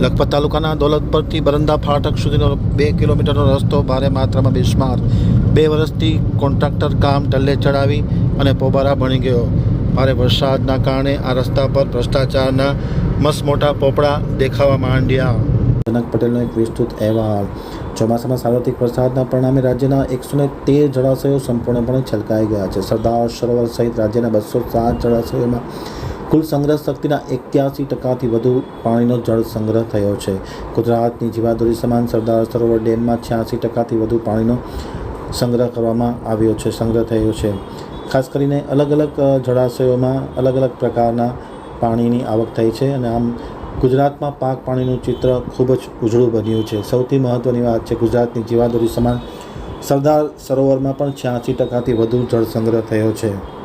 લખપત તાલુકાના દોલતપરથી બરંદા ફાટક સુધીનો બે કિલોમીટરનો રસ્તો ભારે માત્રામાં બિસ્માર. બે વર્ષથી કોન્ટ્રાક્ટર કામ ટલ્લે ચડાવી અને પોબારા બની ગયો. ભારે વરસાદના કારણે આ રસ્તા પર ભ્રષ્ટાચારના મસમોટા પોપડા દેખાવા માંડ્યા. જનક પટેલનો એક વિસ્તૃત અહેવાલ. ચોમાસામાં સાર્વત્રિક વરસાદના પરિણામે રાજ્યના એકસો ને તેર જળાશયો સંપૂર્ણપણે છલકાઈ ગયા છે. સરદાર સરોવર સહિત રાજ્યના બસો સાત જળાશયોમાં કુલ સંગ્રહ શક્તિના એક્યાસી ટકાથી વધુ પાણીનો જળ સંગ્રહ થયો છે. ગુજરાતની જીવાદોરી સમાન સરદાર સરોવર ડેમમાં છ્યાસી ટકાથી વધુ પાણીનો સંગ્રહ કરવામાં આવ્યો છે, સંગ્રહ થયો છે. ખાસ કરીને અલગ અલગ જળાશયોમાં અલગ અલગ પ્રકારના પાણીની આવક થઈ છે અને આમ ગુજરાતમાં પાક પાણીનું ચિત્ર ખૂબ જ ઉજળું બન્યું છે. સૌથી મહત્ત્વની વાત છે ગુજરાતની જીવાદોરી સમાન સરદાર સરોવરમાં પણ છ્યાસી ટકાથી વધુ જળ સંગ્રહ થયો છે.